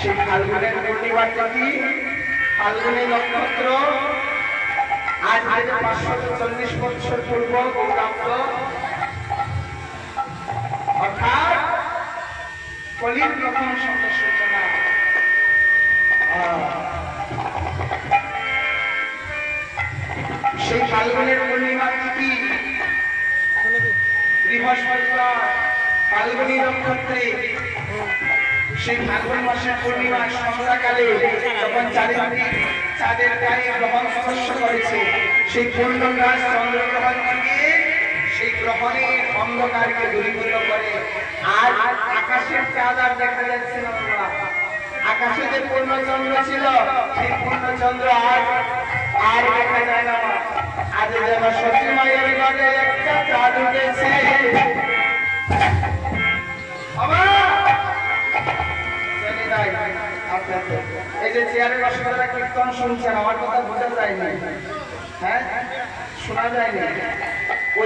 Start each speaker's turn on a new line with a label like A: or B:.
A: সেই ফাল্গুনের পূর্ণিমা চল্লিশ বছর অর্থাৎ সেই তিথি বৃহস্পতিবার। ফাল্গুনী নক্ষত্রে সেই ফাল্গুন মাসের পূর্ণিমা সন্ধ্যাকালে যখন চারিদিকে চাঁদের গায়ে গ্রহণ স্পর্শ করেছে, সেই পূর্ণগ্রাস চন্দ্রগ্রহণ থেকে সেই গ্রহণের অন্ধকারকে দূরীভূত করে। আজ আকাশের চাঁদ আর দেখা যাচ্ছে না। আকাশে যে পূর্ণচন্দ্র ছিল, সেই পূর্ণচন্দ্র আজ আর দেখা যায় না। আজ যেন সতী মায়ের ঘরে একটা চাঁদ উঠেছে। এই যে চেয়ারে বসে তারা কীর্তন শুনছেন আমার কথা বোঝা যায়নি হ্যাঁ? শোনা যায়নি